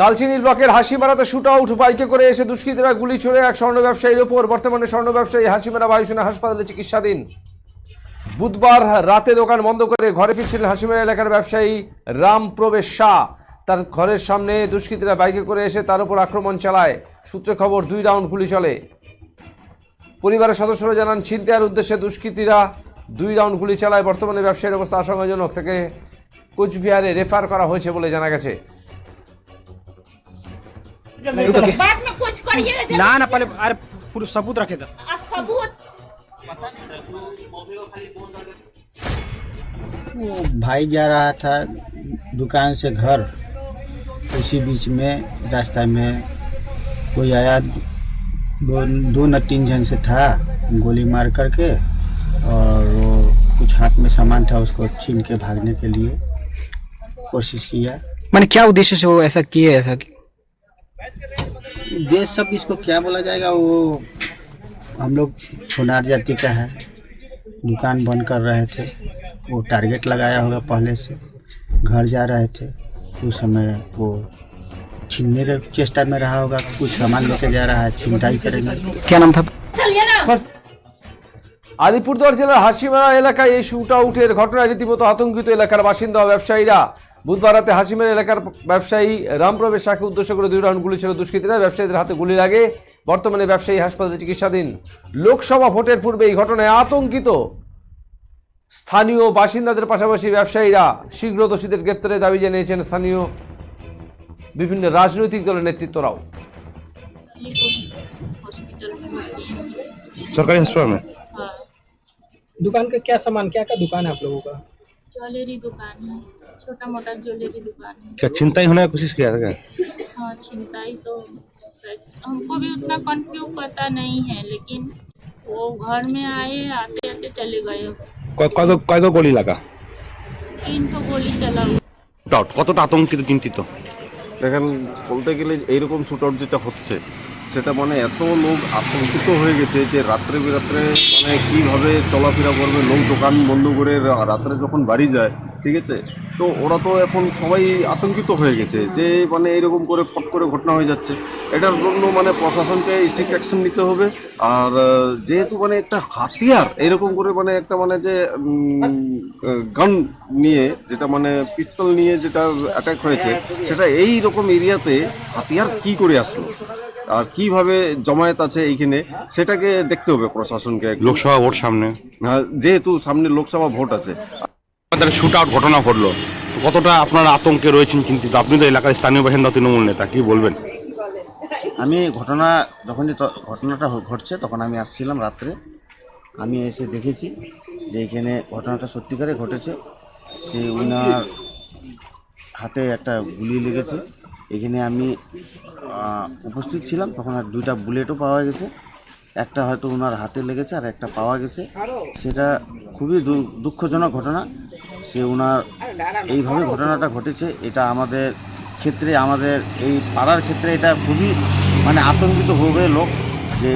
কালচিনি ব্লকের হাসিমারাতে shoot out বাইকে করে এসে দুষ্কৃতীরা গুলি ছুড়ে এক স্বর্ণ ব্যবসায়ীর ওপর। বর্তমানে স্বর্ণ ব্যবসায়ী হাসিমারা বায়ুসেনা হাসপাতালে চিকিৎসাধীন। বুধবার রাতে দোকান বন্ধ করে ঘরে ফিরছিলেন হাসিমারা এলাকার ব্যবসায়ী রাম প্রবেশ শাহ। তার ঘরের সামনে দুষ্কৃতীরা বাইকে করে এসে তার উপর আক্রমণ চালায়। সূত্রে খবর, দুই রাউন্ড গুলি চলে। পরিবারের সদস্যরা জানান, ছিনতাইয়ের উদ্দেশ্যে দুষ্কৃতীরা দুই রাউন্ড গুলি চালায়। বর্তমানে ব্যবসায়ীর অবস্থা আশঙ্কাজনক। থেকে কোচবিহারে রেফার করা হয়েছে বলে জানা গেছে। बाद में कुछ करिए ना ना पहले अरे पूरा सबूत रखे था। सबूत। वो भाई जा रहा था दुकान से घर। उसी बीच में रास्ता में कोई आया दो दो न तीन जन से था गोली मार करके और वो कुछ हाथ में सामान था उसको छीन के भागने के लिए कोशिश किया। मैंने क्या उद्देश्य से वो ऐसा किए ऐसा कि देश सब इसको क्या बोला जाएगा वो हम लोग सोनार जाति का है दुकान बंद कर रहे थे वो टारगेट लगाया होगा पहले से घर जा रहे थे उस समय वो छीनने के चेष्टा में रहा होगा कुछ सामान लेके जा रहा है छिनताई करेंगे क्या नाम था चलिए ना আলিপুরদুয়ার জেলার হাসিমারা এলাকায় এই শুট আউটের ঘটনায় রীতিমতো আতঙ্কিত এলাকার বাসিন্দা ও ব্যবসায়ীরা বুধবার রাতে হাসিমারা এলাকার ব্যবসায়ী রামপ্রবেশ শাহকে উদ্দেশ্য করে দুই রাউন্ড গুলি ছিল দুষ্কৃতীরা ব্যবসায়ীদের হাতে গুলি লাগে বর্তমানে ব্যবসায়ী হাসপাতালে চিকিৎসাধীন লোকসভা ভোটের পূর্বে এই ঘটনায় আতঙ্কিত স্থানীয় বাসিন্দাদের পাশাপাশি ব্যবসায়ীরা শীঘ্র দোষীদের গ্রেপ্তারের দাবি জানিয়েছেন স্থানীয় বিভিন্ন রাজনৈতিক দলের নেতৃত্বরাও हॉस्पिटल में भर्ती हैं। सरकारी अस्पताल में हाँ दुकान का क्या सामान क्या क्या दुकान है आप लोगों का ज्वेलरी दुकान है छोटा मोटा ज्वेलरी दुकान है क्या चिंता ही होने की कोशिश किया था क्या हाँ छिनताई तो सच हमको भी उतना कंफ्यू पता नहीं है लेकिन वो घर में आए आते आते चले गए কয়- কয় গো- কয় গো গলি লাগা तीन तो गोली चला हुआ ডাউট কতটা আতঙ্কিত চিন্তিত দেখেন বলতে গেলে এইরকম শুট আউট যেটা হচ্ছে সেটা মানে এত লোক আতঙ্কিত হয়ে গেছে যে রাত্রে বিরাত্রে মানে কীভাবে চলাফেরা করবে, লোক দোকান বন্ধ করে রাত্রে যখন বাড়ি যায় ঠিক আছে? তো ওরা তো এখন সবাই আতঙ্কিত হয়ে গেছে যে মানে এরকম করে ফট করে ঘটনা হয়ে যাচ্ছে। এটার জন্য মানে প্রশাসনকে স্ট্রিক্ট অ্যাকশন নিতে হবে। আর যেহেতু মানে একটা হাতিয়ার এরকম করে মানে একটা মানে যে গান নিয়ে যেটা মানে পিস্তল নিয়ে যেটা অ্যাটাক হয়েছে সেটা এই রকম এরিয়াতে হাতিয়ার কি করে আসলো? আর কীভাবে জমায়েত আছে এইখানে সেটাকে দেখতে হবে প্রশাসনকে লোকসভা ভোট সামনে। হ্যাঁ, যেহেতু সামনে লোকসভা ভোট আছে। আমাদের শুট আউট ঘটনা ঘটলো। কতটা আপনারা আতঙ্কে রয়েছেন চিন্তিত? আপনি তো এলাকার স্থানীয় বাসিন্দা, তৃণমূল নেতা, কি বলবেন? আমি ঘটনা যখনই ত- ঘটনাটা ঘটছে, তখন আমি আসছিলাম রাত্রে। আমি এসে দেখেছি যে এখানে ঘটনাটা সত্যিকারে ঘটেছে। সে উনার হাতে একটা গুলি লেগেছে। এখানে আমি উপস্থিত ছিলাম। তখন আর দুইটা বুলেটও পাওয়া গেছে। একটা হয়তো ওনার হাতে লেগেছে আর একটা পাওয়া গেছে। সেটা খুবই দু- দুঃখজনক ঘটনা। সে ওনার এইভাবে ঘটনাটা ঘটেছে এটা আমাদের ক্ষেত্রে আমাদের এই পাড়ার ক্ষেত্রে এটা খুবই মানে আতঙ্কিত হবে লোক যে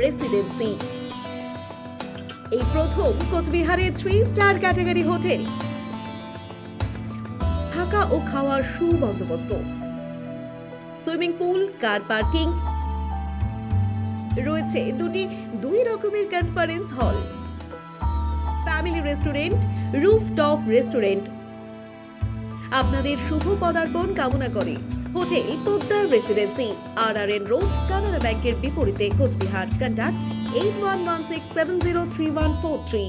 রেসিডেন্সি এই প্রথম কোচবিহারে থ্রি স্টার ক্যাটাগরি হোটেল। থাকা ও খাওয়ার সুবন্দোবস্ত। সুইমিং পুল, কার পার্কিং, রয়েছে দুটি দুই রকমের conference hall. Family restaurant, rooftop restaurant. আপনাদের শুভ পদার্পণ কামনা করে hotel Poddar residency R R N road, Canara ব্যাংকের বিপরীতে Cooch Behar. Contact eight one one six seven zero three one four three.